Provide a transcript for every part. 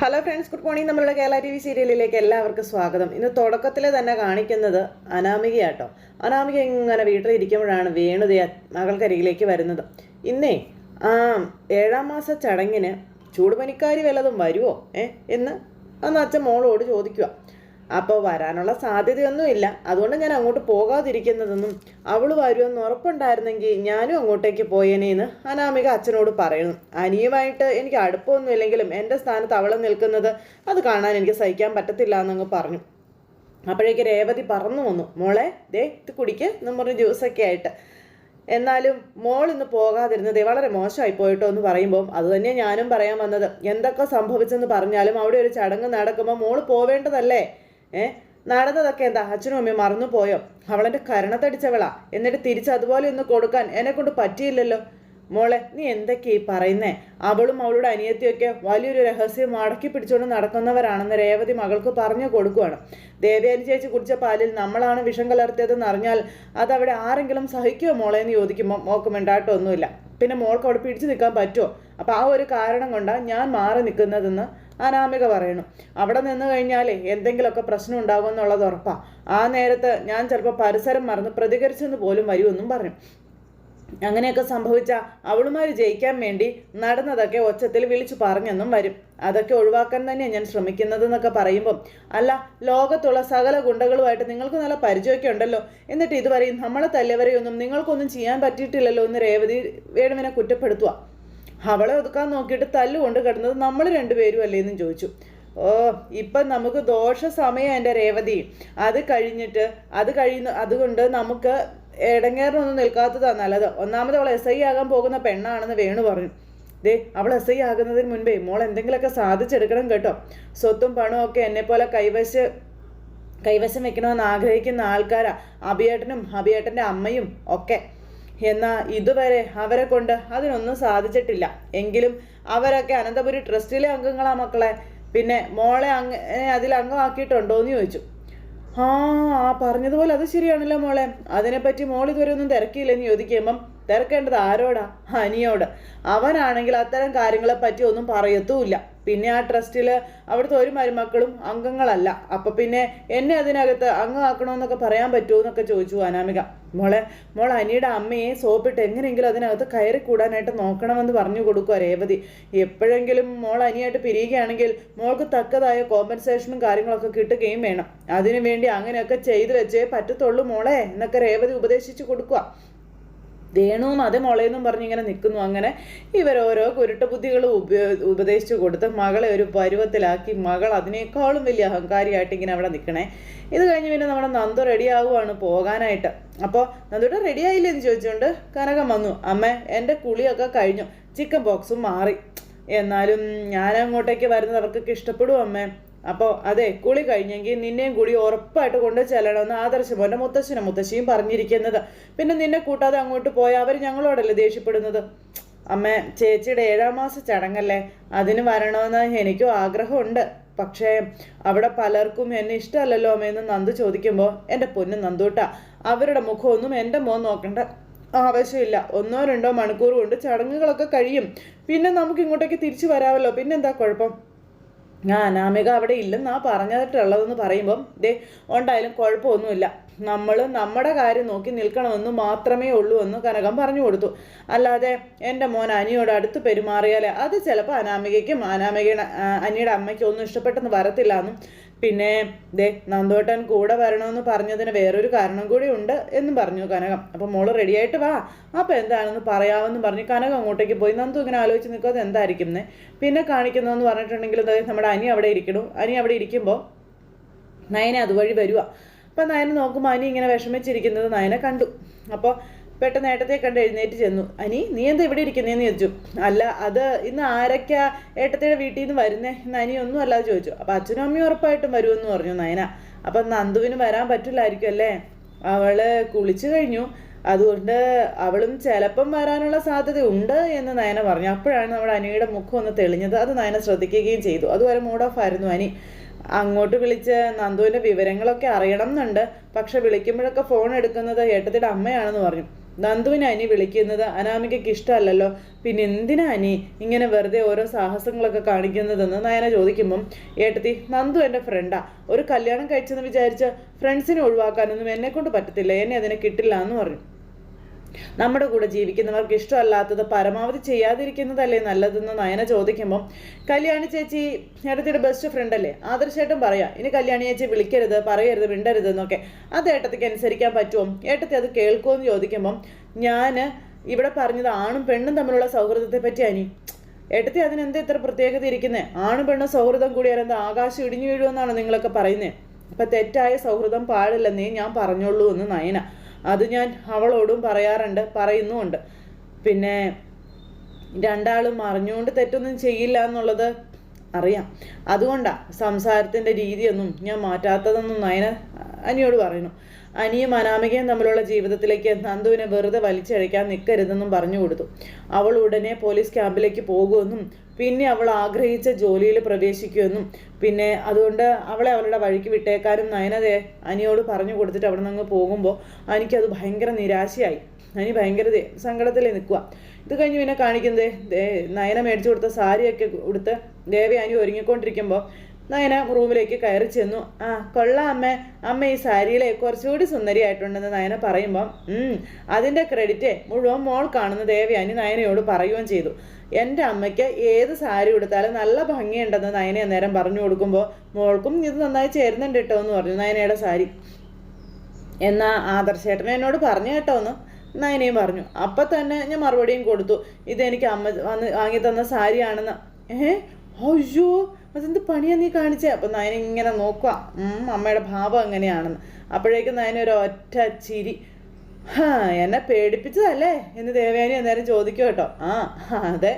Hello friends good morning നമ്മളുടെ Kerala T V സീരിയലിലേക്ക് എല്ലാവർക്കും സ്വാഗതം. ഇന്ന് തുടക്കത്തിൽ തന്നെ കാണിക്കുന്നത് അനാമികയാട്ടോ. അനാമിക ഇങ്ങനെ വീട്ടിലിരിക്കുമ്പോഴാണ് വേണുത മകൾക്കരികിലേക്ക് വരുന്നത്. ഇന്നേ ആ ഏഴാം മാസ ചടങ്ങിന് ചൂടുപനിക്കാരി വല്ലതും വരുമോ ഏ എന്ന് അന്ന് അച്ഛൻ മോളോട് ചോദിക്കുക അപ്പോൾ വരാനുള്ള സാധ്യതയൊന്നുമില്ല. അതുകൊണ്ട് ഞാൻ അങ്ങോട്ട് പോകാതിരിക്കുന്നതെന്നും അവൾ വരുമെന്ന് ഉറപ്പുണ്ടായിരുന്നെങ്കിൽ ഞാനും അങ്ങോട്ടേക്ക് പോയേനേന്ന് അനാമിക അച്ഛനോട് പറയുന്നു. അനിയുമായിട്ട് എനിക്ക് അടുപ്പമൊന്നുമില്ലെങ്കിലും എന്റെ സ്ഥാനത്ത് അവൾ നിൽക്കുന്നത് അത് കാണാൻ എനിക്ക് സഹിക്കാൻ പറ്റത്തില്ല എന്നങ്ങ് പറഞ്ഞു. അപ്പോഴേക്ക് രേവതി പറന്നു വന്നു. മോളെ ദേ ഇത് കുടിക്ക് എന്നും പറഞ്ഞ് ജ്യൂസൊക്കെ ആയിട്ട്. എന്നാലും മോൾ ഇന്ന് പോകാതിരുന്നത് വളരെ മോശമായി പോയിട്ടോ എന്ന് പറയുമ്പോൾ അത് തന്നെ ഞാനും പറയാൻ വന്നത്. എന്തൊക്കെ സംഭവിച്ചെന്ന് പറഞ്ഞാലും അവിടെ ഒരു ചടങ്ങ് നടക്കുമ്പോൾ മോൾ പോവേണ്ടതല്ലേ? ഏ? നടന്നതൊക്കെ എന്താ? അച്ഛനും അമ്മയും മറന്നു പോയോ അവളെന്റെ കരണത്തടിച്ചവളാ എന്നിട്ട് തിരിച്ച് അതുപോലെ ഒന്ന് കൊടുക്കാൻ എന്നെ കൊണ്ട് പറ്റിയില്ലല്ലോ. മോളെ നീ എന്തൊക്കെയാ ഈ പറയുന്നേ? അവളും അവളുടെ അനിയത്തിയൊക്കെ വലിയൊരു രഹസ്യം അടക്കി പിടിച്ചുകൊണ്ട് നടക്കുന്നവരാണെന്ന് രേവതി മകൾക്ക് പറഞ്ഞു കൊടുക്കുകയാണ് ദേവയാനി ചേച്ചി കുടിച്ച പാലിൽ നമ്മളാണ് വിഷം കലർത്തിയതെന്ന് അറിഞ്ഞാൽ അതവിടെ ആരെങ്കിലും സഹിക്കുമോ മോളെ എന്ന് ചോദിക്കുമ്പോൾ മോക്ക് മിണ്ടാട്ടമൊന്നുമില്ല പിന്നെ മോൾക്ക് അവിടെ പിടിച്ചു നിൽക്കാൻ പറ്റുമോ അപ്പോൾ ആ ഒരു കാരണം കൊണ്ടാണ് ഞാൻ മാറി നിൽക്കുന്നതെന്ന് അനാമിക പറയണു അവിടെ നിന്ന് കഴിഞ്ഞാലേ എന്തെങ്കിലുമൊക്കെ പ്രശ്നം ഉണ്ടാകും എന്നുള്ളത് ഉറപ്പാ. ആ നേരത്ത് ഞാൻ ചിലപ്പോൾ പരിസരം മറന്ന് പ്രതികരിച്ചെന്ന് പോലും വരുമെന്നും പറഞ്ഞു. അങ്ങനെയൊക്കെ സംഭവിച്ച അവളുമാർ ജയിക്കാൻ വേണ്ടി നടന്നതൊക്കെ ഒച്ചത്തിൽ വിളിച്ചു പറഞ്ഞെന്നും വരും. അതൊക്കെ ഒഴിവാക്കാൻ തന്നെയാണ് ഞാൻ ശ്രമിക്കുന്നതെന്നൊക്കെ പറയുമ്പം. അല്ല ലോകത്തുള്ള സകല ഗുണ്ടകളുമായിട്ട് നിങ്ങൾക്ക് നല്ല പരിചയമൊക്കെ ഉണ്ടല്ലോ. എന്നിട്ട് ഇതുവരെയും നമ്മളെ തല്ലിയവരെയൊന്നും നിങ്ങൾക്കൊന്നും ചെയ്യാൻ പറ്റിയിട്ടില്ലല്ലോ എന്ന് രേവതി വേണുവിനെ കുറ്റപ്പെടുത്തുക അവളെ ഒതുക്കാൻ നോക്കിയിട്ട് തല്ലുകൊണ്ട് കിടന്നത് നമ്മൾ രണ്ടുപേരും അല്ലേ എന്നും ചോദിച്ചു. ഓ ഇപ്പം നമുക്ക് ദോഷ സമയം എന്റെ രേവതി. അത് കഴിഞ്ഞിട്ട് അത് കഴിയുന്ന അതുകൊണ്ട് നമുക്ക് ഇടങ്ങേറിനൊന്നും നിൽക്കാത്തതാണ് നല്ലത്. ഒന്നാമത് അവൾ എസ് ഐ ആകാൻ പോകുന്ന പെണ്ണാണെന്ന് വേണു പറഞ്ഞു. ദേ അവൾ എസ് ഐ ആകുന്നതിന് മുൻപേ മോൾ എന്തെങ്കിലുമൊക്കെ സാധിച്ചെടുക്കണം കേട്ടോ. സ്വത്തും പണവും ഒക്കെ എന്നെപ്പോലെ കൈവശ കൈവശം വെക്കണമെന്ന് ആഗ്രഹിക്കുന്ന ആൾക്കാരാ അഭിയേട്ടനും അഭിയേട്ടന്റെ അമ്മയും ഒക്കെ. എന്നാൽ ഇതുവരെ അവരെ കൊണ്ട് അതിനൊന്നും സാധിച്ചിട്ടില്ല. എങ്കിലും അവരൊക്കെ അനന്തപുരി ട്രസ്റ്റിലെ അംഗങ്ങളാ മക്കളെ. പിന്നെ മോളെ അങ്ങ അതിൽ അംഗമാക്കിയിട്ടുണ്ടോ എന്ന് ചോദിച്ചു. ആ ആ പറഞ്ഞതുപോലെ അത് ശരിയാണല്ലോ മോളെ. അതിനെപ്പറ്റി മോൾ ഇതുവരെ ഒന്നും തിരക്കിയില്ലെന്ന് ചോദിക്കുമ്പം തിരക്കേണ്ടത് ആരോടാ? ഹനിയോട്. അവനാണെങ്കിൽ അത്തരം കാര്യങ്ങളെ പറ്റി ഒന്നും പറയത്തുമില്ല പിന്നെ ആ ട്രസ്റ്റിൽ അവിടുത്തെ ഒരു മരുമക്കളും അംഗങ്ങളല്ല. അപ്പം പിന്നെ എന്നെ അതിനകത്ത് അംഗമാക്കണമെന്നൊക്കെ പറയാൻ പറ്റുമോ എന്നൊക്കെ ചോദിച്ചു അനാമിക. മോളെ മോൾ അനിയുടെ അമ്മയെ സോപ്പിട്ട് എങ്ങനെയെങ്കിലും അതിനകത്ത് കയറി കൂടാനായിട്ട് നോക്കണമെന്ന് പറഞ്ഞു കൊടുക്കുക രേവതി. എപ്പോഴെങ്കിലും മോൾ അനിയായിട്ട് പിരിയുകയാണെങ്കിൽ മോൾക്ക് തക്കതായ കോമ്പൻസേഷനും കാര്യങ്ങളൊക്കെ കിട്ടുകയും വേണം. അതിനു വേണ്ടി അങ്ങനെയൊക്കെ ചെയ്തു വെച്ചേ പറ്റത്തുള്ളൂ മോളെ എന്നൊക്കെ രേവതി ഉപദേശിച്ചു കൊടുക്കുക വേണുവും അതേ മുളയെന്നും പറഞ്ഞ് ഇങ്ങനെ നിൽക്കുന്നു അങ്ങനെ ഇവരോരോ കുരുട്ട ബുദ്ധികൾ ഉപദേശിച്ചു കൊടുത്ത് മകളെ ഒരു പരുവത്തിലാക്കി. മകൾ അതിനേക്കാളും വലിയ അഹങ്കാരിയായിട്ട് ഇങ്ങനെ അവിടെ നിൽക്കണേ ഇത് കഴിഞ്ഞ് പിന്നെ നമ്മുടെ നന്ദു റെഡി ആവുകയാണ് പോകാനായിട്ട്. അപ്പോൾ നന്ദുട്ട് റെഡി ആയില്ലേ എന്ന് ചോദിച്ചുകൊണ്ട് കനകം വന്നു. അമ്മ എന്റെ കുളിയൊക്കെ കഴിഞ്ഞു. ചിക്കൻ ബോക്സും മാറി. എന്നാലും ഞാൻ അങ്ങോട്ടേക്ക് വരുന്നത് അവർക്കൊക്കെ ഇഷ്ടപ്പെടും അമ്മേ? അപ്പോൾ അതെ കുളി കഴിഞ്ഞെങ്കിൽ നിന്നെയും കൂടി ഉറപ്പായിട്ട് കൊണ്ട് ചെല്ലണമെന്ന് ആദർശം പോലെ മുത്തശ്ശനും മുത്തശ്ശിയും പറഞ്ഞിരിക്കുന്നത്. പിന്നെ നിന്നെ കൂട്ടാതെ അങ്ങോട്ട് പോയ അവർ ഞങ്ങളോടല്ലേ ദേഷ്യപ്പെടുന്നത്? അമ്മ ചേച്ചിയുടെ ഏഴാം മാസ ചടങ്ങല്ലേ? അതിന് വരണമെന്ന് എനിക്കും ആഗ്രഹമുണ്ട്. പക്ഷേ അവിടെ പലർക്കും എന്നെ ഇഷ്ടമല്ലല്ലോ അമ്മയെന്ന് നന്ദു ചോദിക്കുമ്പോൾ എന്റെ പൊന്ന് നന്ദൂട്ട അവരുടെ മുഖമൊന്നും എന്റെ മോൻ നോക്കണ്ട. ആവശ്യമില്ല. ഒന്നോ രണ്ടോ മണിക്കൂർ കൊണ്ട് ചടങ്ങുകളൊക്കെ കഴിയും. പിന്നെ നമുക്ക് ഇങ്ങോട്ടേക്ക് തിരിച്ചു വരാമല്ലോ. പിന്നെന്താ കുഴപ്പം? ഞാൻ അനാമിക അവിടെ ഇല്ലെന്നാ പറഞ്ഞിട്ടുള്ളതെന്ന് പറയുമ്പം ദേ ഉണ്ടായാലും കുഴപ്പമൊന്നുമില്ല. നമ്മൾ നമ്മുടെ കാര്യം നോക്കി നിൽക്കണമെന്ന് മാത്രമേ ഉള്ളൂ എന്ന് കനകം പറഞ്ഞു കൊടുത്തു. അല്ലാതെ എന്റെ മോൻ അനിയോട് അടുത്ത് പെരുമാറിയാൽ അത് ചിലപ്പോൾ അനാമികയ്ക്കും അനാമികയുടെ അനിയുടെ അമ്മയ്ക്കും ഒന്നും ഇഷ്ടപ്പെട്ടെന്ന് വരത്തില്ല എന്നും പിന്നെ ദേ നന്ദോട്ടൻ കൂടെ വരണമെന്ന് പറഞ്ഞതിന് വേറൊരു കാരണം കൂടി ഉണ്ട് എന്നും പറഞ്ഞു കനകം. അപ്പം മോൾ റെഡിയായിട്ട് വാ. അപ്പോൾ എന്താണെന്ന് പറയാമെന്ന് പറഞ്ഞ് കനകം അങ്ങോട്ടേക്ക് പോയി. നന്ദു ഇങ്ങനെ ആലോചിച്ച് നിൽക്കുന്നത് എന്തായിരിക്കും പിന്നെ കാണിക്കുന്നതെന്ന് പറഞ്ഞിട്ടുണ്ടെങ്കിൽ നമ്മുടെ അനി അവിടെ ഇരിക്കണു. അനി അവിടെ ഇരിക്കുമ്പോൾ നയനെ അതുവഴി വരുക അപ്പം നയന നോക്കുമ്പോൾ അനി ഇങ്ങനെ വിഷമിച്ചിരിക്കുന്നത് നയനെ കണ്ടു. അപ്പോൾ പെട്ടെന്ന് ഏട്ടത്തെ കണ്ട് എഴുന്നേറ്റ് ചെന്നു. അനി നീ എന്താ ഇവിടെ ഇരിക്കുന്നതെന്ന് ചോദിച്ചു. അല്ല അത് ഇന്ന് ആരൊക്കെയാ ഏട്ടത്തിയുടെ വീട്ടിൽ നിന്ന് വരുന്നേ? എന്ന് അനി ഒന്നും അല്ലാതെ ചോദിച്ചു. അപ്പം അച്ഛനും അമ്മയും ഉറപ്പായിട്ടും വരുമെന്ന് പറഞ്ഞു നയന. അപ്പം നന്ദുവിന് വരാൻ പറ്റില്ലായിരിക്കും അല്ലേ അവൾ കുളിച്ചു കഴിഞ്ഞു. അതുകൊണ്ട് അവളും ചിലപ്പം വരാനുള്ള സാധ്യത ഉണ്ട് എന്ന് നയന പറഞ്ഞു. അപ്പോഴാണ് നമ്മുടെ അനിയുടെ മുഖം ഒന്ന് തെളിഞ്ഞത്. അത് നയന ശ്രദ്ധിക്കുകയും ചെയ്തു. അതുവരെ മൂഡ് ഓഫ് ആയിരുന്നു അനി. അങ്ങോട്ട് വിളിച്ച് നന്ദുവിന്റെ വിവരങ്ങളൊക്കെ അറിയണം എന്നുണ്ട്. പക്ഷെ വിളിക്കുമ്പോഴൊക്കെ ഫോൺ എടുക്കുന്നത് ഏട്ടത്തിയുടെ അമ്മയാണെന്ന് പറഞ്ഞു. നന്ദുവിനെ അനി വിളിക്കുന്നത് അനാമികയ്ക്ക് ഇഷ്ടമല്ലല്ലോ. പിന്നെ എന്തിനാ അനി ഇങ്ങനെ വെറുതെ ഓരോ സാഹസങ്ങളൊക്കെ കാണിക്കുന്നതെന്ന് നയന ചോദിക്കുമ്പം ഏട്ടത്തി നന്ദു എന്റെ ഫ്രണ്ടാ ഒരു കല്യാണം കഴിച്ചെന്ന് വിചാരിച്ച് ഫ്രണ്ട്സിനെ ഒഴിവാക്കാനൊന്നും എന്നെ കൊണ്ട് പറ്റത്തില്ല. എന്നെ അതിനെ കിട്ടില്ല എന്ന് പറഞ്ഞു. നമ്മുടെ കൂടെ ജീവിക്കുന്നവർക്ക് ഇഷ്ടമല്ലാത്തത് പരമാവധി ചെയ്യാതിരിക്കുന്നതല്ലേ നല്ലതെന്ന് നയന ചോദിക്കുമ്പം കല്യാണി ചേച്ചി ഏട്ടത്തിയുടെ ബെസ്റ്റ് ഫ്രണ്ട് അല്ലേ? ആദർശേട്ടൻ പറയാം ഇനി കല്യാണി ചേച്ചി വിളിക്കരുത് പറയരുത് മിണ്ടരുത് എന്നൊക്കെ. അത് ഏട്ടത്തിക്ക് അനുസരിക്കാൻ പറ്റുമോ? ഏട്ടത്തി അത് കേൾക്കുമോ എന്ന് ചോദിക്കുമ്പം ഞാൻ ഇവിടെ പറഞ്ഞത് ആണും പെണ്ണും തമ്മിലുള്ള സൗഹൃദത്തെ പറ്റി അനി ഏട്ടത്തി അതിനെന്താ ഇത്ര പ്രത്യേകത ഇരിക്കുന്നത് ആണും പെണ്ണും സൗഹൃദം കൂടിയാൽ എന്താ ആകാശം ഇടിഞ്ഞു വീഴുമെന്നാണ് നിങ്ങളൊക്കെ പറയുന്നത് അപ്പം തെറ്റായ സൗഹൃദം പാടില്ലെന്നേ ഞാൻ പറഞ്ഞോളൂ എന്ന് നയന അത് ഞാൻ അവളോടും പറയാറുണ്ട് പറയുന്നുമുണ്ട്. പിന്നെ രണ്ടാളും അറിഞ്ഞുകൊണ്ട് തെറ്റൊന്നും ചെയ്യില്ല എന്നുള്ളത് അറിയാം. അതുകൊണ്ടാണ് സംസാരത്തിന്റെ രീതിയൊന്നും ഞാൻ മാറ്റാത്തതെന്നും നയന അനിയോട് പറയുന്നു. അനിയും അനാമികയും തമ്മിലുള്ള ജീവിതത്തിലേക്ക് നന്ദുവിനെ വെറുതെ വലിച്ചഴയ്ക്കാൻ നിൽക്കരുതെന്നും പറഞ്ഞു കൊടുത്തു. അവൾ ഉടനെ പോലീസ് ക്യാമ്പിലേക്ക് പോകുമെന്നും പിന്നെ അവൾ ആഗ്രഹിച്ച ജോലിയിൽ പ്രവേശിക്കുമെന്നും പിന്നെ അതുകൊണ്ട് അവളെ അവളുടെ വഴിക്ക് വിട്ടേക്കാരും നയനതേ അനിയോട് പറഞ്ഞു കൊടുത്തിട്ട് അവിടെ നിന്ന് പോകുമ്പോൾ എനിക്കത് ഭയങ്കര നിരാശയായി. അനി ഭയങ്കര സങ്കടത്തിൽ നിൽക്കുക ഇത് കഴിഞ്ഞ് പിന്നെ കാണിക്കുന്നത് നയന മേടിച്ചു കൊടുത്ത സാരിയൊക്കെ ഉടുത്ത് ദേവി അനി ഒരുങ്ങിക്കൊണ്ടിരിക്കുമ്പോൾ നയന റൂമിലേക്ക് കയറി ചെന്നു. ആ കൊള്ളാം അമ്മ. അമ്മ ഈ സാരിയിലെ കുറച്ചുകൂടി സുന്ദരിയായിട്ടുണ്ടെന്ന് നയന പറയുമ്പം അതിന്റെ ക്രെഡിറ്റ് മുഴുവൻ മോൾ കാണുന്ന ദേവയാനി നയനയോട് പറയുകയും ചെയ്തു. എന്റെ അമ്മയ്ക്ക് ഏത് സാരി ഉടുത്താലും നല്ല ഭംഗിയുണ്ടെന്ന് നയന അന്നേരം പറഞ്ഞു കൊടുക്കുമ്പോൾ മോൾക്കും ഇത് നന്നായി ചേരുന്നുണ്ട് കേട്ടോ എന്ന് പറഞ്ഞു നയനയുടെ സാരി. എന്നാ ആദർശേട്ടൻ എന്നോട് പറഞ്ഞു കേട്ടോ എന്ന് നയനയും പറഞ്ഞു. അപ്പം തന്നെ ഞാൻ മറുപടിയും കൊടുത്തു. ഇതെനിക്ക് അമ്മ വന്ന് വാങ്ങി തന്ന സാരിയാണെന്ന്. ഏഹ്? അയ്യോ അതെന്ത് പണിയാ നീ കാണിച്ചേ? അപ്പം നയന ഇങ്ങനെ നോക്കുക അമ്മയുടെ ഭാവം എങ്ങനെയാണെന്ന് അപ്പോഴേക്കും നയന ഒരു ഒറ്റ ചിരി. ഹാ എന്നെ പേടിപ്പിച്ചതല്ലേ? എന്ന് ദേവയാനി അന്നേരം ചോദിക്കും കേട്ടോ. ആ അതെ.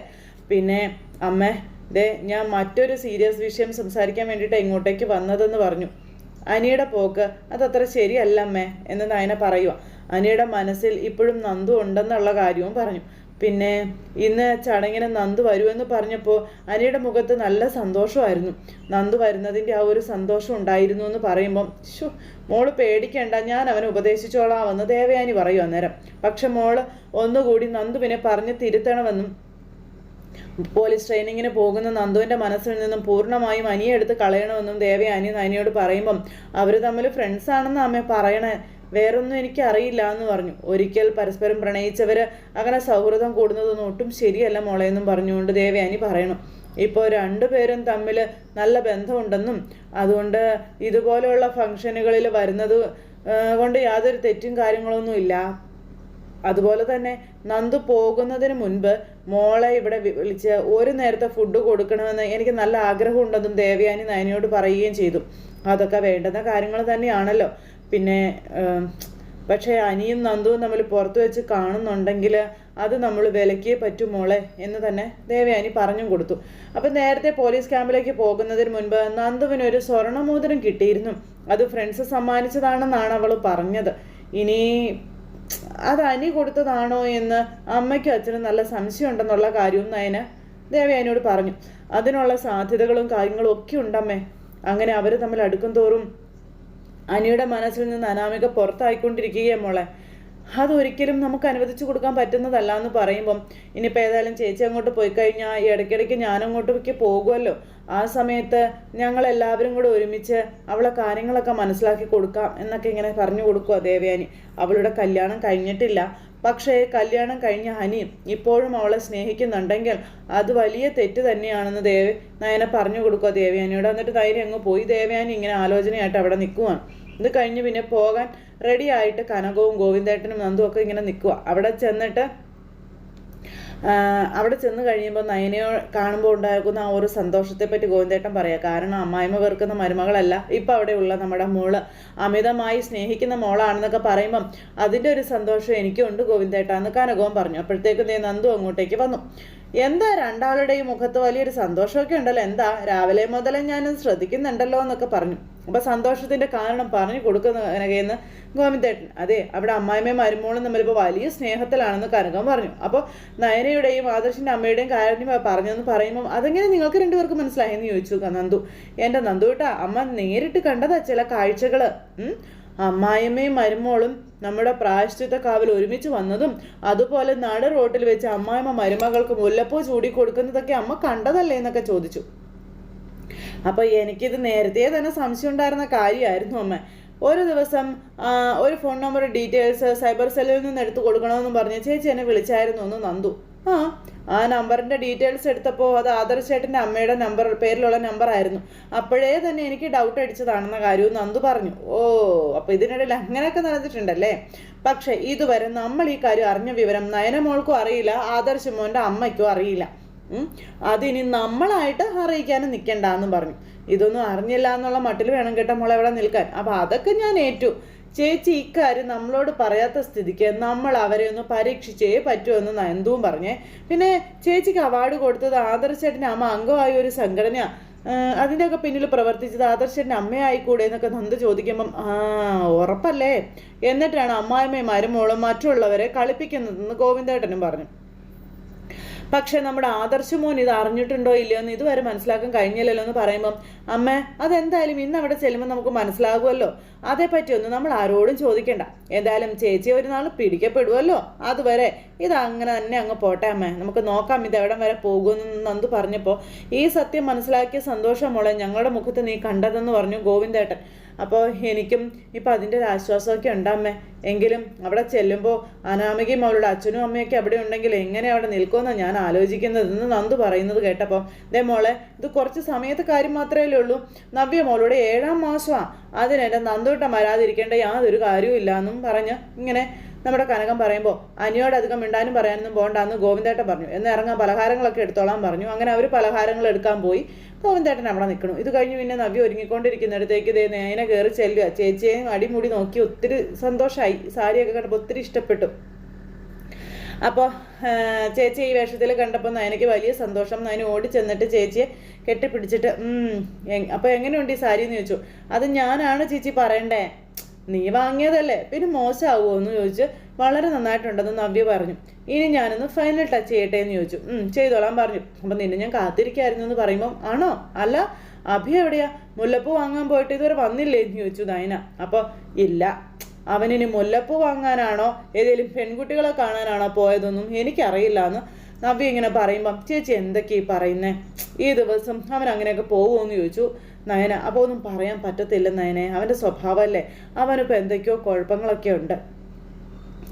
പിന്നെ അമ്മേ ദേ ഞാൻ മറ്റൊരു സീരിയസ് വിഷയം സംസാരിക്കാൻ വേണ്ടിയിട്ട് ഇങ്ങോട്ടേക്ക് വന്നതെന്ന് പറഞ്ഞു. അനിയുടെ പോക്ക് അതത്ര ശരിയല്ല അമ്മേ എന്ന് നയന പറയുക അനിയുടെ മനസ്സിൽ ഇപ്പോഴും നന്ദു ഉണ്ടെന്നുള്ള കാര്യവും പറഞ്ഞു. പിന്നെ ഇന്ന് ചടങ്ങിന് നന്ദു വരുമെന്ന് പറഞ്ഞപ്പോൾ അനിയുടെ മുഖത്ത് നല്ല സന്തോഷമായിരുന്നു. നന്ദ് വരുന്നതിന്റെ ആ ഒരു സന്തോഷം ഉണ്ടായിരുന്നു എന്ന് പറയുമ്പം ഷോ മോൾ പേടിക്കേണ്ട ഞാൻ അവനെ ഉപദേശിച്ചോളാമെന്ന് ദേവയാനി പറയും അന്നേരം. പക്ഷെ മോൾ ഒന്നുകൂടി നന്ദുവിനെ പറഞ്ഞ് തിരുത്തണമെന്നും പോലീസ് ട്രെയിനിങ്ങിന് പോകുന്ന നന്ദുവിന്റെ മനസ്സിൽ നിന്നും പൂർണമായും അനിയെടുത്ത് കളയണമെന്നും ദേവയാനി അനിയോട് പറയുമ്പം അവർ തമ്മിൽ ഫ്രണ്ട്സ് ആണെന്ന് അമ്മ പറയണേ. വേറൊന്നും എനിക്ക് അറിയില്ല എന്ന് പറഞ്ഞു. ഒരിക്കൽ പരസ്പരം പ്രണയിച്ചവർ അങ്ങനെ സൗഹൃദം കൂടുന്നതൊന്നും ഒട്ടും ശരിയല്ല മോളെ എന്നും പറഞ്ഞുകൊണ്ട് ദേവയാനി പറയണം. ഇപ്പോൾ രണ്ടുപേരും തമ്മിൽ നല്ല ബന്ധമുണ്ടെന്നും അതുകൊണ്ട് ഇതുപോലെയുള്ള ഫംഗ്ഷനുകളിൽ വരുന്നത് കൊണ്ട് യാതൊരു തെറ്റും കാര്യങ്ങളൊന്നും ഇല്ല. അതുപോലെ തന്നെ നന്ദു പോകുന്നതിന് മുൻപ് മോളെ ഇവിടെ വിളിച്ച് ഒരു നേരത്തെ ഫുഡ് കൊടുക്കണമെന്ന് എനിക്ക് നല്ല ആഗ്രഹമുണ്ടെന്നും ദേവയാനി നയനയോട് പറയുകയും ചെയ്തു. അതൊക്കെ വേണ്ടുന്ന കാര്യങ്ങൾ തന്നെയാണല്ലോ. പിന്നെ പക്ഷേ അനിയും നന്ദുവും നമ്മൾ പുറത്തു വെച്ച് കാണുന്നുണ്ടെങ്കിൽ അത് നമ്മൾ വിലക്കിയേ പറ്റുമോളെ എന്ന് തന്നെ ദേവയാനി പറഞ്ഞും കൊടുത്തു. അപ്പം നേരത്തെ പോലീസ് ക്യാമ്പിലേക്ക് പോകുന്നതിന് മുൻപ് നന്ദുവിന് ഒരു സ്വർണമോതിരം കിട്ടിയിരുന്നു. അത് ഫ്രണ്ട്സ് സമ്മാനിച്ചതാണെന്നാണ് അവൾ പറഞ്ഞത്. ഇനി അത് അനി കൊടുത്തതാണോ എന്ന് അമ്മയ്ക്കും അച്ഛനും നല്ല സംശയം ഉണ്ടെന്നുള്ള കാര്യവും നയന ദേവയാനിയോട് പറഞ്ഞു. അതിനുള്ള സാധ്യതകളും കാര്യങ്ങളും ഒക്കെ ഉണ്ടമ്മേ. അങ്ങനെ അവർ തമ്മിൽ അടുക്കും തോറും അനിയുടെ മനസ്സിൽ നിന്ന് അനാമിക പുറത്തായിക്കൊണ്ടിരിക്കുകയാണ് മോളെ. അതൊരിക്കലും നമുക്ക് അനുവദിച്ചു കൊടുക്കാൻ പറ്റുന്നതല്ല എന്ന് പറയുമ്പം ഇനിയിപ്പോൾ ഏതായാലും ചേച്ചി അങ്ങോട്ട് പോയി കഴിഞ്ഞാൽ ഇടയ്ക്കിടയ്ക്ക് ഞാനങ്ങോട്ടേക്ക് പോകുമല്ലോ ആ സമയത്ത് ഞങ്ങൾ എല്ലാവരും കൂടെ ഒരുമിച്ച് അവളെ കാര്യങ്ങളൊക്കെ മനസ്സിലാക്കി കൊടുക്കാം എന്നൊക്കെ ഇങ്ങനെ പറഞ്ഞു കൊടുക്കുക ദേവയാനി. അവളുടെ കല്യാണം കഴിഞ്ഞിട്ടില്ല. പക്ഷേ കല്യാണം കഴിഞ്ഞ ഹനി ഇപ്പോഴും അവളെ സ്നേഹിക്കുന്നുണ്ടെങ്കിൽ അത് വലിയ തെറ്റ് തന്നെയാണെന്ന് ദേവ നയനെ പറഞ്ഞു കൊടുക്കുക ദേവയാനിയോട്. എന്നിട്ട് ധൈര്യം അങ്ങ് പോയി. ദേവയാനി ഇങ്ങനെ ആലോചനയായിട്ട് അവിടെ നിൽക്കുവാണ് ഇത് കഴിഞ്ഞ് പിന്നെ പോകാൻ റെഡി ആയിട്ട് കനകവും ഗോവിന്ദേട്ടനും നന്ദും ഒക്കെ ഇങ്ങനെ നിൽക്കുക അവിടെ ചെന്നിട്ട് അവിടെ ചെന്ന് കഴിയുമ്പോൾ നയനയോ കാണുമ്പോൾ ഉണ്ടാക്കുന്ന ആ ഒരു സന്തോഷത്തെപ്പറ്റി ഗോവിന്ദേട്ടൻ പറയാം. കാരണം അമ്മായിമ്മ വെറുക്കുന്ന മരുമകളല്ല. ഇപ്പം അവിടെയുള്ള നമ്മുടെ മോൾ അമിതമായി സ്നേഹിക്കുന്ന മോളാണെന്നൊക്കെ പറയുമ്പം അതിന്റെ ഒരു സന്തോഷം എനിക്കുണ്ട് ഗോവിന്ദേട്ട എന്ന് കനകവും പറഞ്ഞു. അപ്പോഴത്തേക്കും നീ നന്ദു അങ്ങോട്ടേക്ക് വന്നു. എന്താ രണ്ടാളുടെയും മുഖത്ത് വലിയൊരു സന്തോഷമൊക്കെ ഉണ്ടല്ലോ. എന്താ രാവിലെ മുതലേ ഞാൻ ശ്രദ്ധിക്കുന്നുണ്ടല്ലോ എന്നൊക്കെ പറഞ്ഞു. അപ്പൊ സന്തോഷത്തിന്റെ കാരണം പറഞ്ഞു കൊടുക്കുന്ന ഗോവിന്ദേട്ടൻ. അതെ അവിടെ അമ്മായിമ്മയും മരുമോളും തമ്മിൽ ഇപ്പോൾ വലിയ സ്നേഹത്തിലാണെന്ന് കനകം പറഞ്ഞു. അപ്പോൾ നയനയുടെയും ആദർശിന്റെ അമ്മയുടെയും കാര്യം പറഞ്ഞെന്ന് പറയുമ്പോൾ അതെങ്ങനെ നിങ്ങൾക്ക് രണ്ടുപേർക്ക് മനസ്സിലായെന്ന് ചോദിച്ചു നന്ദു. എന്റെ നന്ദു കേട്ടാ അമ്മ നേരിട്ട് കണ്ടതാ ചില കാഴ്ചകൾ അമ്മായിമ്മയും മരുമോളും നമ്മുടെ പ്രായശ്ചിത്ത കാവിൽ ഒരുമിച്ച് വന്നതും അതുപോലെ നട റോട്ടിൽ വെച്ച് അമ്മായിമ്മ മരുമകൾക്ക് മുല്ലപ്പൂ ചൂടി കൊടുക്കുന്നതൊക്കെ അമ്മ കണ്ടതല്ലേ എന്നൊക്കെ ചോദിച്ചു. അപ്പോൾ എനിക്കിത് നേരത്തെ തന്നെ സംശയം ഉണ്ടായിരുന്ന കാര്യമായിരുന്നു അമ്മ. ഒരു ദിവസം ഒരു ഫോൺ നമ്പർ ഡീറ്റെയിൽസ് സൈബർ സെല്ലിൽ നിന്ന് എടുത്തു കൊടുക്കണമെന്ന് പറഞ്ഞ് ചേച്ചി എന്നെ വിളിച്ചായിരുന്നു ഒന്ന് നന്ദു. ആ ആ നമ്പറിന്റെ ഡീറ്റെയിൽസ് എടുത്തപ്പോൾ അത് ആദർശേട്ടന്റെ അമ്മയുടെ നമ്പർ പേരിലുള്ള നമ്പറായിരുന്നു അപ്പോഴേ തന്നെ എനിക്ക് ഡൗട്ട് അടിച്ചതാണെന്ന കാര്യവും നന്ദു പറഞ്ഞു. ഓ അപ്പോൾ ഇതിനിടയിൽ അങ്ങനെയൊക്കെ നടന്നിട്ടുണ്ടല്ലേ? പക്ഷേ ഇതുവരെ നമ്മൾ ഈ കാര്യം അറിഞ്ഞ വിവരം നയനമോൾക്കും അറിയില്ല ആദർശ് മോന്റെ അമ്മയ്ക്കും അറിയില്ല. അത് അതിനി നമ്മളായിട്ട് അറിയിക്കാനും എന്ന് പറഞ്ഞു. ഇതൊന്നും അറിഞ്ഞില്ല എന്നുള്ള മട്ടിൽ വേണം കേട്ടോ മോളെ അവിടെ നിൽക്കാൻ. അപ്പം അതൊക്കെ ഞാൻ ഏറ്റു. ചേച്ചി ഇക്കാര്യം നമ്മളോട് പറയാത്ത സ്ഥിതിക്ക് നമ്മൾ അവരെ ഒന്ന് പരീക്ഷിച്ചേ പറ്റുമെന്ന് എന്തും പറഞ്ഞേ. പിന്നെ ചേച്ചിക്ക് അവാർഡ് കൊടുത്തത് ആദർശേട്ടന്റെ അമ്മ അംഗമായ ഒരു സംഘടന അതിന്റെയൊക്കെ പിന്നിൽ പ്രവർത്തിച്ചത് ആദർശേട്ടന്റെ അമ്മയായിക്കൂടെ എന്നൊക്കെ നന്ദ ചോദിക്കുമ്പം ആ ഉറപ്പല്ലേ? എന്നിട്ടാണ് അമ്മായിമ്മയും മരുമോളും മറ്റുള്ളവരെ കളിപ്പിക്കുന്നതെന്ന് ഗോവിന്ദേട്ടനും പറഞ്ഞു. പക്ഷെ നമ്മുടെ ആദർശ മോൻ ഇത് അറിഞ്ഞിട്ടുണ്ടോ ഇല്ലയോ എന്ന് ഇതുവരെ മനസ്സിലാക്കാൻ കഴിഞ്ഞില്ലല്ലോ എന്ന് പറയുമ്പം അമ്മ അതെന്തായാലും ഇന്ന് അവിടെ ചെല്ലുമ്പോൾ നമുക്ക് മനസ്സിലാകുമല്ലോ. അതേപ്പറ്റിയൊന്നും നമ്മൾ ആരോടും ചോദിക്കണ്ട. എന്തായാലും ചേച്ചി ഒരു നാൾ പിടിക്കപ്പെടുമല്ലോ അതുവരെ ഇത് അങ്ങനെ തന്നെ അങ്ങ് പോട്ടെ അമ്മ. നമുക്ക് നോക്കാം ഇത് എവിടം വരെ പോകുമെന്ന് നന്ദു പറഞ്ഞപ്പോൾ ഈ സത്യം മനസ്സിലാക്കിയ സന്തോഷം മോളെ ഞങ്ങളുടെ മുഖത്ത് നീ കണ്ടതെന്ന് പറഞ്ഞു ഗോവിന്ദേട്ടൻ. അപ്പോൾ എനിക്കും ഇപ്പം അതിന്റെ ഒരു ആശ്വാസമൊക്കെ ഉണ്ടമ്മേ എങ്കിലും അവിടെ ചെല്ലുമ്പോൾ അനാമികയും അവളുടെ അച്ഛനും അമ്മയൊക്കെ അവിടെ ഉണ്ടെങ്കിൽ എങ്ങനെ അവിടെ നിൽക്കുമെന്നാണ് ഞാൻ ആലോചിക്കുന്നത് എന്ന് നന്ദു പറയുന്നത് കേട്ടപ്പോൾ. ദേ മോളെ ഇത് കുറച്ച് സമയത്ത് കാര്യം മാത്രമേ ഉള്ളൂ. നവ്യ മോളുടെ ഏഴാം മാസമാണ് അതിനെന്റെ നന്ദുവിട്ടം വരാതിരിക്കേണ്ട യാതൊരു കാര്യവും ഇല്ല എന്നും പറഞ്ഞ് ഇങ്ങനെ നമ്മുടെ കനകം പറയുമ്പോൾ അനിയോട് അധികം മിണ്ടാനും പറയാനൊന്നും പോകണ്ടെന്ന് ഗോവിന്ദേട്ടൻ പറഞ്ഞു. എന്ന് ഇറങ്ങാൻ പലഹാരങ്ങളൊക്കെ എടുത്തോളാൻ പറഞ്ഞു. അങ്ങനെ അവർ പലഹാരങ്ങൾ എടുക്കാൻ പോയി. ഗോവിന്ദേട്ടൻ അവിടെ നിൽക്കണം ഇത് കഴിഞ്ഞ് പിന്നെ നവ്യ ഒരുങ്ങിക്കൊണ്ടിരിക്കുന്നിടത്തേക്ക് ഇതേ നേനെ കയറി ചെല്ലുക ചേച്ചിയെയും അടിമുടി നോക്കി ഒത്തിരി സന്തോഷമായി സാരിയൊക്കെ കണ്ടപ്പോൾ ഒത്തിരി ഇഷ്ടപ്പെട്ടു. അപ്പോൾ ചേച്ചി ഈ വേഷത്തിൽ കണ്ടപ്പോൾ നയനയ്ക്ക് വലിയ സന്തോഷം. നയന ഓടി ചെന്നിട്ട് ചേച്ചിയെ കെട്ടിപ്പിടിച്ചിട്ട് അപ്പോൾ എങ്ങനെയുണ്ട് ഈ സാരി? എന്ന് ചോദിച്ചു. അത് ഞാനാണ് ചേച്ചി പറയണ്ടേ? നീ വാങ്ങിയതല്ലേ? പിന്നെ മോശമാവുമോ എന്ന് ചോദിച്ച് വളരെ നന്നായിട്ടുണ്ടെന്ന് നവ്യ പറഞ്ഞു. ഇനി ഞാനൊന്ന് ഫൈനൽ ടച്ച് ചെയ്യട്ടെ എന്ന് ചോദിച്ചു. ഉം, ചെയ്തോളാൻ പറഞ്ഞു. അപ്പം നിന്നെ ഞാൻ കാത്തിരിക്കായിരുന്നു എന്ന് പറയുമ്പം ആണോ? അല്ല അഭി എവിടെയാ? മുല്ലപ്പൂ വാങ്ങാൻ പോയിട്ട് ഇതുവരെ വന്നില്ലേ എന്ന് ചോദിച്ചു നയന അപ്പോൾ ഇല്ല അവനിനി മുല്ലപ്പൂ വാങ്ങാനാണോ? ഏതെങ്കിലും പെൺകുട്ടികളെ കാണാനാണോ പോയതൊന്നും എനിക്കറിയില്ല എന്ന് നവ്യ ഇങ്ങനെ പറയുമ്പം ചേച്ചി എന്തൊക്കെയാ ഈ പറയുന്നേ? ഈ ദിവസം അവൻ അങ്ങനെയൊക്കെ പോകുമെന്ന് ചോദിച്ചു നയന. അപ്പോൾ ഒന്നും പറയാൻ പറ്റത്തില്ല നയനെ. അവന്റെ സ്വഭാവമല്ലേ? അവനിപ്പോൾ എന്തൊക്കെയോ കുഴപ്പങ്ങളൊക്കെ ഉണ്ട്.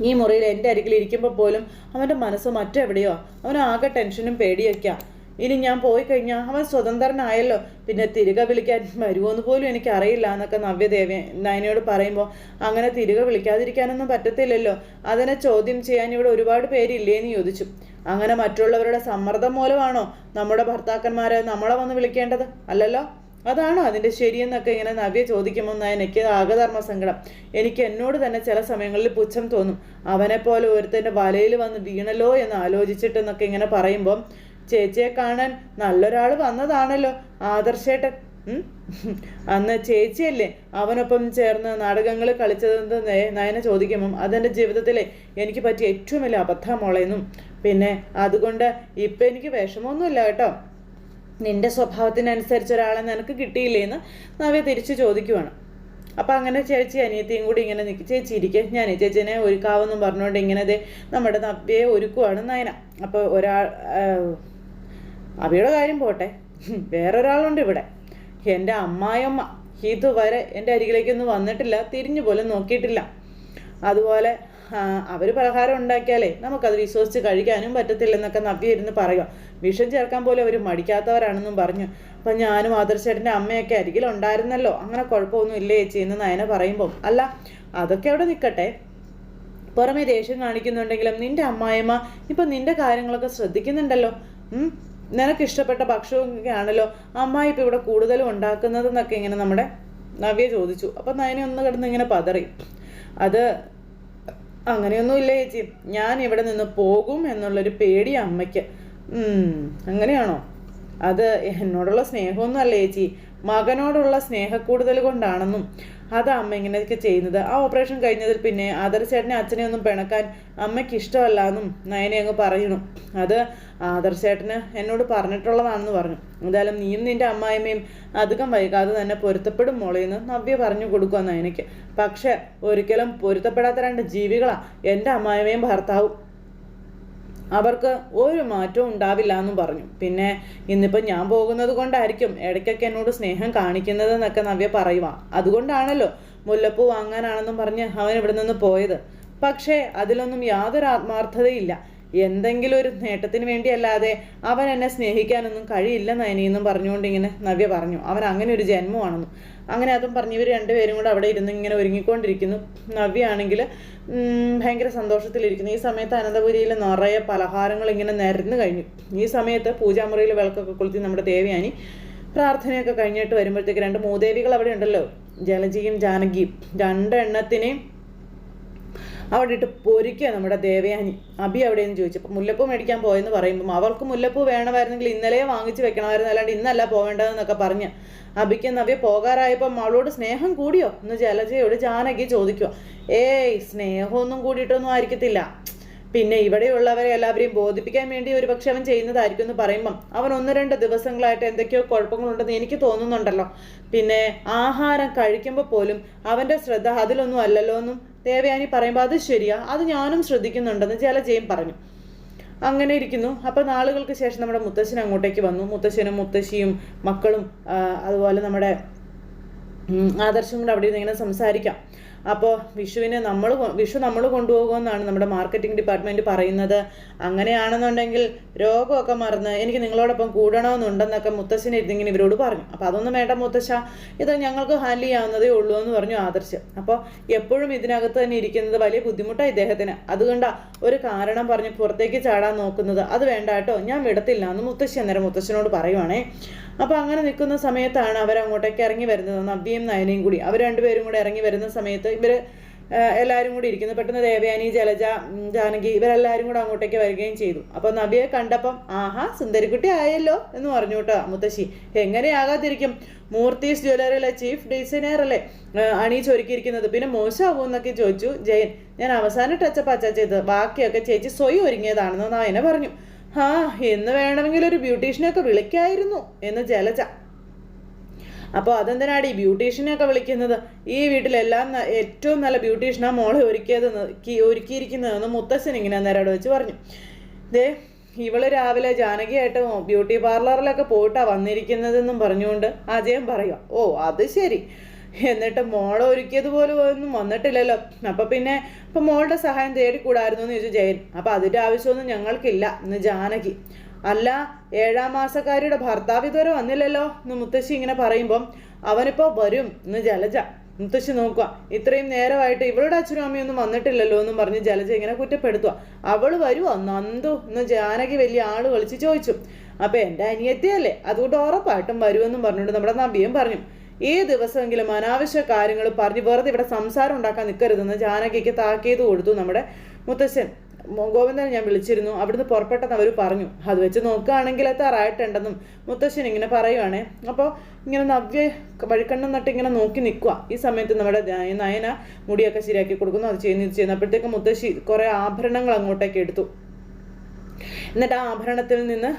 ഈ മുറിയിൽ എന്റെ അരികിൽ ഇരിക്കുമ്പോൾ പോലും അവന്റെ മനസ്സ് മറ്റെവിടെയോ? അവൻ ആകെ ടെൻഷനും പേടിയൊക്കെയാ. ഇനി ഞാൻ പോയി കഴിഞ്ഞാൽ അവൻ സ്വതന്ത്രനായല്ലോ. പിന്നെ തിരികെ വിളിക്കാൻ വരുമോയെന്ന് പോലും എനിക്ക് അറിയില്ല എന്നൊക്കെ നവ്യദേവി നയനയോട് പറയുമ്പോൾ അങ്ങനെ തിരികെ വിളിക്കാതിരിക്കാനൊന്നും പറ്റത്തില്ലല്ലോ. അതിനെ ചോദ്യം ചെയ്യാൻ ഇവിടെ ഒരുപാട് പേരില്ലേന്ന് ചോദിച്ചു. അങ്ങനെ മറ്റുള്ളവരുടെ സമ്മർദ്ദം മൂലമാണോ നമ്മുടെ ഭർത്താക്കന്മാരെ നമ്മളെ വന്ന് വിളിക്കേണ്ടത്? അല്ലല്ലോ? അതാണോ അതിന്റെ ശരിയെന്നൊക്കെ ഇങ്ങനെ നവ്യ ചോദിക്കുമ്പോൾ എനിക്ക് ആകധർമ്മ സങ്കടം എനിക്ക് എന്നോട് തന്നെ ചില സമയങ്ങളിൽ പുച്ഛം തോന്നും. അവനെപ്പോലെ ഒരുത്തന്റെ വലയിൽ വന്ന് വീണല്ലോ എന്ന് ആലോചിച്ചിട്ടെന്നൊക്കെ ഇങ്ങനെ പറയുമ്പം ചേച്ചിയെ കാണാൻ നല്ലൊരാൾ വന്നതാണല്ലോ ആദർശേട്ടൻ. അന്ന് ചേച്ചിയല്ലേ അവനൊപ്പം ചേർന്ന് നാടകങ്ങൾ കളിച്ചതെന്ന് നയന ചോദിക്കുമ്പം അതെന്റെ ജീവിതത്തിലെ എനിക്ക് പറ്റിയ ഏറ്റവും വലിയ അബദ്ധമോളെന്നും പിന്നെ അതുകൊണ്ട് ഇപ്പം എനിക്ക് വിഷമമൊന്നുമില്ല കേട്ടോ. നിന്റെ സ്വഭാവത്തിനനുസരിച്ച് ഒരാളെ നിനക്ക് കിട്ടിയില്ലേന്ന് നവ്യ തിരിച്ചു ചോദിക്കുവാണ്. അപ്പം അങ്ങനെ ചേച്ചി അനിയത്തിയും കൂടി ഇങ്ങനെ നിൽക്കും ചേച്ചി ഇരിക്കെ ഞാൻ ചേച്ചിനെ ഒരുക്കാവെന്നും പറഞ്ഞുകൊണ്ട് ഇങ്ങനെ നമ്മുടെ നവ്യയെ ഒരുക്കുവാണ് നയന. അപ്പോൾ ഒരാൾ അവയുടെ കാര്യം പോട്ടെ. വേറൊരാളുണ്ട് ഇവിടെ. എന്റെ അമ്മായിയമ്മ ഇതുവരെ എന്റെ അരികിലേക്കൊന്നും വന്നിട്ടില്ല തിരിഞ്ഞു പോലും നോക്കിയിട്ടില്ല. അതുപോലെ അവർ പലഹാരം ഉണ്ടാക്കിയാലേ നമുക്കത് വിശ്വസിച്ച് കഴിക്കാനും പറ്റത്തില്ലെന്നൊക്കെ നവ്യ ഇരുന്ന് പറയുക വിഷം ചേർക്കാൻ പോലും അവർ മടിക്കാത്തവരാണെന്നും പറഞ്ഞു. അപ്പം ഞാനും ആദർശേട്ടന്റെ അമ്മയൊക്കെ അരികിലുണ്ടായിരുന്നല്ലോ. അങ്ങനെ കുഴപ്പമൊന്നും ഇല്ലേ ചേച്ചി എന്ന് നയന പറയുമ്പോൾ അല്ല അതൊക്കെ അവിടെ നിൽക്കട്ടെ പുറമെ ദേഷ്യം കാണിക്കുന്നുണ്ടെങ്കിലും നിന്റെ അമ്മായിമ്മ ഇപ്പം നിന്റെ കാര്യങ്ങളൊക്കെ ശ്രദ്ധിക്കുന്നുണ്ടല്ലോ. നിനക്ക് ഇഷ്ടപ്പെട്ട ഭക്ഷണമൊക്കെ ആണല്ലോ അമ്മ ഇപ്പം ഇവിടെ കൂടുതലും ഉണ്ടാക്കുന്നതെന്നൊക്കെ ഇങ്ങനെ നമ്മുടെ നവ്യ ചോദിച്ചു. അപ്പം നയനെ ഒന്ന് കിടന്ന് ഇങ്ങനെ പതറി. അത് അങ്ങനെയൊന്നും ഇല്ല ചേച്ചി? ഞാൻ ഇവിടെ നിന്ന് പോകും എന്നുള്ളൊരു പേടി അമ്മയ്ക്ക്. അങ്ങനെയാണോ? അത് എന്നോടുള്ള സ്നേഹമൊന്നും അല്ല ചേച്ചി. മകനോടുള്ള സ്നേഹക്കൂടുതൽ കൊണ്ടാണെന്നും അതാ അമ്മ ഇങ്ങനെയൊക്കെ ചെയ്യുന്നത്. ആ ഓപ്പറേഷൻ കഴിഞ്ഞതിൽ പിന്നെ ആദർശേട്ടനെ അച്ഛനെ ഒന്നും പിണക്കാൻ അമ്മയ്ക്ക് ഇഷ്ടമല്ല എന്നും നയനെ അങ്ങ് പറയണു. അത് ആദർശേട്ടന് എന്നോട് പറഞ്ഞിട്ടുള്ളതാണെന്ന് പറഞ്ഞു. എന്തായാലും നീയും നിന്റെ അമ്മായിമ്മയും അധികം വൈകാതെ തന്നെ പൊരുത്തപ്പെടും മോളേന്ന് നവ്യ പറഞ്ഞു കൊടുക്കുക നയനയ്ക്ക്. പക്ഷെ ഒരിക്കലും പൊരുത്തപ്പെടാത്ത രണ്ട് ജീവികളാ എന്റെ അമ്മായിമ്മയും ഭർത്താവും. അവർക്ക് ഒരു മാറ്റവും ഉണ്ടാവില്ല എന്നും പറഞ്ഞു. പിന്നെ ഇന്നിപ്പോൾ ഞാൻ പോകുന്നത് കൊണ്ടായിരിക്കും ഇടയ്ക്കൊക്കെ എന്നോട് സ്നേഹം കാണിക്കുന്നത് എന്നൊക്കെ നവ്യ പറയുക അതുകൊണ്ടാണല്ലോ മുല്ലപ്പൂ വാങ്ങാനാണെന്നും പറഞ്ഞ് അവൻ ഇവിടെ നിന്ന് പോയത്. പക്ഷേ അതിലൊന്നും യാതൊരു ആത്മാർത്ഥതയില്ല. എന്തെങ്കിലും ഒരു നേട്ടത്തിന് വേണ്ടിയല്ലാതെ അവൻ എന്നെ സ്നേഹിക്കാനൊന്നും കഴിയില്ല നയനിയെന്നും പറഞ്ഞുകൊണ്ട് ഇങ്ങനെ നവ്യ പറഞ്ഞു. അവൻ അങ്ങനെ ഒരു ജന്മമാണെന്നും. അങ്ങനെ അതും പറഞ്ഞ് ഇവർ രണ്ടുപേരും കൂടെ അവിടെ ഇരുന്ന് ഇങ്ങനെ ഒരുങ്ങിക്കൊണ്ടിരിക്കുന്നു. നവ്യാണെങ്കിൽ ഭയങ്കര സന്തോഷത്തിലിരിക്കുന്നു. ഈ സമയത്ത് അനന്തപുരിയിൽ നിറയെ പലഹാരങ്ങൾ ഇങ്ങനെ നിരന്നു കഴിഞ്ഞു. ഈ സമയത്ത് പൂജാമുറിയിൽ വിളക്കൊക്കെ കൊളുത്തി നമ്മുടെ ദേവയാനി പ്രാർത്ഥനയൊക്കെ കഴിഞ്ഞിട്ട് വരുമ്പോഴത്തേക്ക് രണ്ട് മൂദേവികൾ അവിടെ ഉണ്ടല്ലോ. ജലജിയും ജാനകിയും. രണ്ടെണ്ണത്തിനെയും അവിടെ ഇട്ട് പൊരിക്കുക നമ്മുടെ ദേവയാനി. അബി ചോദിച്ചു. അപ്പം മുല്ലപ്പൂ മേടിക്കാൻ പോയെന്ന് പറയുമ്പം അവൾക്ക് മുല്ലപ്പൂ വേണമായിരുന്നെങ്കിൽ ഇന്നലെ വാങ്ങിച്ച് വെക്കണമായിരുന്നു. അല്ലാണ്ട് ഇന്നല്ല പോവേണ്ടതെന്നൊക്കെ പറഞ്ഞ് അബിക്ക് നവ്യ പോകാറായപ്പം അവളോട് സ്നേഹം കൂടിയോ? എന്ന് ജലജയോട് ജാനകി ചോദിക്കുക. ഏയ് സ്നേഹമൊന്നും കൂടിയിട്ടൊന്നും ആയിരിക്കത്തില്ല. പിന്നെ ഇവിടെയുള്ളവരെ എല്ലാവരെയും ബോധിപ്പിക്കാൻ വേണ്ടി ഒരു പക്ഷെ അവൻ ചെയ്യുന്നതായിരിക്കും എന്ന് പറയുമ്പം അവൻ ഒന്ന് രണ്ട് ദിവസങ്ങളായിട്ട് എന്തൊക്കെയോ കുഴപ്പങ്ങളുണ്ടെന്ന് എനിക്ക് തോന്നുന്നുണ്ടല്ലോ. പിന്നെ ആഹാരം കഴിക്കുമ്പോൾ പോലും അവന്റെ ശ്രദ്ധ അതിലൊന്നും അല്ലല്ലോ എന്നും ദേവയാനി പറയുമ്പോൾ അത് ശരിയാ അത് ഞാനും ശ്രദ്ധിക്കുന്നുണ്ടെന്ന് ജലജയും പറഞ്ഞു. അങ്ങനെ ഇരിക്കുന്നു. അപ്പോൾ നാളുകൾക്ക് ശേഷം നമ്മുടെ മുത്തശ്ശൻ അങ്ങോട്ടേക്ക് വന്നു. മുത്തശ്ശനും മുത്തശ്ശിയും മക്കളും അതുപോലെ നമ്മുടെ ആദർശം കൂടെ അവിടെ നിന്ന് ഇങ്ങനെ സംസാരിക്കാം. അപ്പോൾ വിഷുവിന് നമ്മൾ വിഷു നമ്മൾ കൊണ്ടുപോകുമെന്നാണ് നമ്മുടെ മാർക്കറ്റിംഗ് ഡിപ്പാർട്ട്മെന്റ് പറയുന്നത്. അങ്ങനെയാണെന്നുണ്ടെങ്കിൽ രോഗമൊക്കെ മറന്ന് എനിക്ക് നിങ്ങളോടൊപ്പം കൂടണമെന്നുണ്ടെന്നൊക്കെ മുത്തശ്ശനെ ഇരുന്നിങ്ങനെ ഇവരോട് പറഞ്ഞു. അപ്പോൾ അതൊന്നും വേണ്ട മുത്തശ്ശ ഇത് ഞങ്ങൾക്ക് ഹാൻഡിൽ ചെയ്യാവുന്നതേ ഉള്ളൂ എന്ന് പറഞ്ഞു ആദർശ്. അപ്പോൾ എപ്പോഴും ഇതിനകത്ത് തന്നെ ഇരിക്കുന്നത് വലിയ ബുദ്ധിമുട്ടാണ് ഇദ്ദേഹത്തിന്. അതുകൊണ്ടാണ് ഒരു കാരണം പറഞ്ഞ് പുറത്തേക്ക് ചാടാൻ നോക്കുന്നത്. അത് വേണ്ട കേട്ടോ ഞാൻ വിടത്തില്ല എന്ന് മുത്തശ്ശി അന്നേരം മുത്തശ്ശനോട് പറയുവാണേ. അപ്പോൾ അങ്ങനെ നിൽക്കുന്ന സമയത്താണ് അവർ അങ്ങോട്ടേക്ക് ഇറങ്ങി വരുന്നത്. നവ്യയും നയനയും കൂടി. അവർ രണ്ടുപേരും കൂടി ഇറങ്ങി വരുന്ന സമയത്ത് ഇവർ എല്ലാവരും കൂടി ഇരിക്കുന്നു. പെട്ടെന്ന് ദേവയാനി ജലജ ജാനകി ഇവരെല്ലാവരും കൂടെ അങ്ങോട്ടേക്ക് വരികയും ചെയ്തു. അപ്പോൾ നവ്യയെ കണ്ടപ്പം ആഹാ സുന്ദരിക്കുട്ടി ആയല്ലോ എന്ന് പറഞ്ഞു കേട്ടോ മുത്തശ്ശി. എങ്ങനെയാകാതിരിക്കും? മൂർത്തീസ് ജ്വല്ലറിയിലെ ചീഫ് ഡിസൈനർ അല്ലേ? അണിയിച്ചൊരുക്കിയിരിക്കുന്നത് പിന്നെ മോശമാകും എന്നൊക്കെ ചോദിച്ചു ജയൻ. ഞാൻ അവസാനം ടച്ചപ്പ് അച്ചാ ചെയ്തത്. ബാക്കിയൊക്കെ ചേച്ചി സ്വയം ഒരുങ്ങിയതാണെന്ന് നായന പറഞ്ഞു. ആ എന്ന് വേണമെങ്കിൽ ഒരു ബ്യൂട്ടീഷ്യനെയൊക്കെ വിളിക്കായിരുന്നു എന്ന് ജലജ. അപ്പോൾ അതെന്തിനാണ് ഈ ബ്യൂട്ടീഷ്യനെയൊക്കെ വിളിക്കുന്നത്? ഈ വീട്ടിലെല്ലാം ഏറ്റവും നല്ല ബ്യൂട്ടീഷ്യനാണ് മോളെ ഒരുക്കിയത് ഒരുക്കിയിരിക്കുന്നതെന്ന് മുത്തശ്ശൻ ഇങ്ങനെ നേരം വെച്ച് പറഞ്ഞു. ദേ ഇവൾ രാവിലെ ജാനകിയായിട്ട് ബ്യൂട്ടി പാർലറിലൊക്കെ പോയിട്ടാ വന്നിരിക്കുന്നതെന്നും പറഞ്ഞുകൊണ്ട് അജയൻ പറയുക ഓ അത് ശരി. എന്നിട്ട് മോളെ ഒരുക്കിയതുപോലെ ഒന്നും വന്നിട്ടില്ലല്ലോ. അപ്പൊ പിന്നെ ഇപ്പൊ മോളുടെ സഹായം തേടിക്കൂടായിരുന്നു എന്ന് ചോദിച്ചു ജയൻ. അപ്പൊ അതിന്റെ ആവശ്യമൊന്നും ഞങ്ങൾക്കില്ല എന്ന് ജാനകി. അല്ല ഏഴാം മാസക്കാരിയുടെ ഭർത്താവ് ഇതുവരെ വന്നില്ലല്ലോ എന്ന് മുത്തശ്ശി ഇങ്ങനെ പറയുമ്പം അവനിപ്പോ വരും എന്ന് ജലജ. മുത്തശ്ശി നോക്കുക. ഇത്രയും നേരമായിട്ട് ഇവളുടെ അച്ഛനും അമ്മയൊന്നും വന്നിട്ടില്ലല്ലോ എന്നും പറഞ്ഞ് ജലജ ഇങ്ങനെ കുറ്റപ്പെടുത്തുക. അവൾ വരുവോ? നന്ദു എന്ന് ജാനകി വലിയ ആൾ കളിച്ച് ചോദിച്ചു. അപ്പൊ എന്റെ അനിയത്തിയല്ലേ അതുകൊണ്ട് ഉറപ്പായിട്ടും വരുമെന്നും പറഞ്ഞുകൊണ്ട് നമ്മുടെ നബിയും പറഞ്ഞു. ഈ ദിവസമെങ്കിലും അനാവശ്യ കാര്യങ്ങൾ പറഞ്ഞ് വെറുതെ ഇവിടെ സംസാരം ഉണ്ടാക്കാൻ നിൽക്കരുതെന്ന് ജാനകിക്ക് താക്കീത് കൊടുത്തു നമ്മുടെ മുത്തശ്ശൻ. ഗോവിന്ദൻ ഞാൻ വിളിച്ചിരുന്നു. അവിടുന്ന് പുറപ്പെട്ടെന്ന് അവർ പറഞ്ഞു. അത് വെച്ച് നോക്കുകയാണെങ്കിൽ എത്താറായിട്ടുണ്ടെന്നും മുത്തശ്ശൻ ഇങ്ങനെ പറയുവാണേ. അപ്പോൾ ഇങ്ങനെ നവ്യ വഴിക്കണ്ണം നട്ട് ഇങ്ങനെ നോക്കി നിൽക്കുക ഈ സമയത്ത് നമ്മുടെ നയന മുടിയൊക്കെ ശരിയാക്കി കൊടുക്കുന്നു. അത് ചെയ്യുന്നു ചെയ്യുന്നു അപ്പോഴത്തേക്ക് മുത്തശ്ശി കുറേ ആഭരണങ്ങൾ അങ്ങോട്ടേക്ക് എടുത്തു. എന്നിട്ട് ആ ആഭരണത്തിൽ നിന്ന്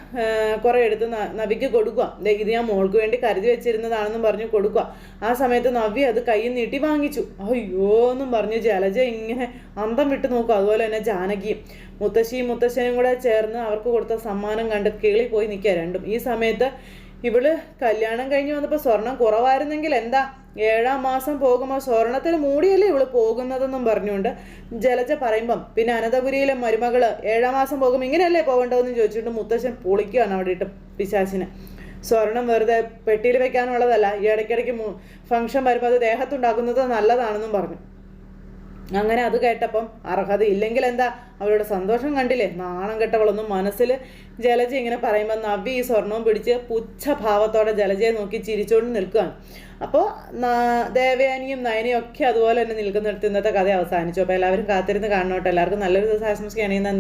കുറെ എടുത്ത് നവിക്ക് കൊടുക്കുക. ഇത് ഞാൻ മോൾക്ക് വേണ്ടി കരുതി വെച്ചിരുന്നതാണെന്നും പറഞ്ഞ് കൊടുക്കുക. ആ സമയത്ത് നവ്യ അത് കൈ നീട്ടി വാങ്ങിച്ചു. അയ്യോ എന്നും പറഞ്ഞു ജലജ ഇങ്ങനെ അന്തം വിട്ട് നോക്കും. അതുപോലെ തന്നെ ജാനകിയും മുത്തശ്ശിയും മുത്തശ്ശനും കൂടെ ചേർന്ന് അവർക്ക് കൊടുത്ത സമ്മാനം കണ്ട് കിളി പോയി നിൽക്കുക രണ്ടും. ഈ സമയത്ത് ഇവൾ കല്യാണം കഴിഞ്ഞ് വന്നപ്പോൾ സ്വർണം കുറവായിരുന്നെങ്കിൽ എന്താ? ഏഴാം മാസം പോകുമ്പോൾ സ്വർണത്തിൽ മൂടിയല്ലേ ഇവൾ പോകുന്നതെന്നും പറഞ്ഞുകൊണ്ട് ജലജ പറയുമ്പം പിന്നെ അനന്തപുരിയിലെ മരുമകൾ ഏഴാം മാസം പോകുമ്പോൾ ഇങ്ങനെയല്ലേ പോകേണ്ടതെന്ന് ചോദിച്ചിട്ട് മുത്തശ്ശൻ പൊളിക്കുകയാണ് അവിടെ ഇട്ട് പിശാശിന് സ്വർണം വെറുതെ പെട്ടിയിൽ വെക്കാനുള്ളതല്ല ഈ ഇടയ്ക്കിടയ്ക്ക് ഫംഗ്ഷൻ വരുമ്പോൾ അത് ദേഹത്തുണ്ടാക്കുന്നത് നല്ലതാണെന്നും പറഞ്ഞു. അങ്ങനെ അത് കേട്ടപ്പം അർഹത ഇല്ലെങ്കിൽ എന്താ? അവളുടെ സന്തോഷം കണ്ടില്ലേ? നാണം കെട്ടവളൊന്നും മനസ്സിൽ ജലജ ഇങ്ങനെ പറയുമ്പോൾ നവ്വി ഈ സ്വർണവും പിടിച്ച് പുച്ഛഭാവത്തോടെ ജലജയെ നോക്കി ചിരിച്ചുകൊണ്ട് നിൽക്കുകയാണ് അപ്പോൾ ദേവയാനിയും നയനയും ഒക്കെ അതുപോലെ തന്നെ നിൽക്കുന്നിടത്ത് ഇന്നത്തെ കഥ അവസാനിച്ചു. അപ്പോൾ എല്ലാവരും കാത്തിരുന്ന് കാണണോട്ടെ. എല്ലാവർക്കും നല്ലൊരു ദിവസം ആശംസിക്കുകയാണെങ്കിൽ നന്ദി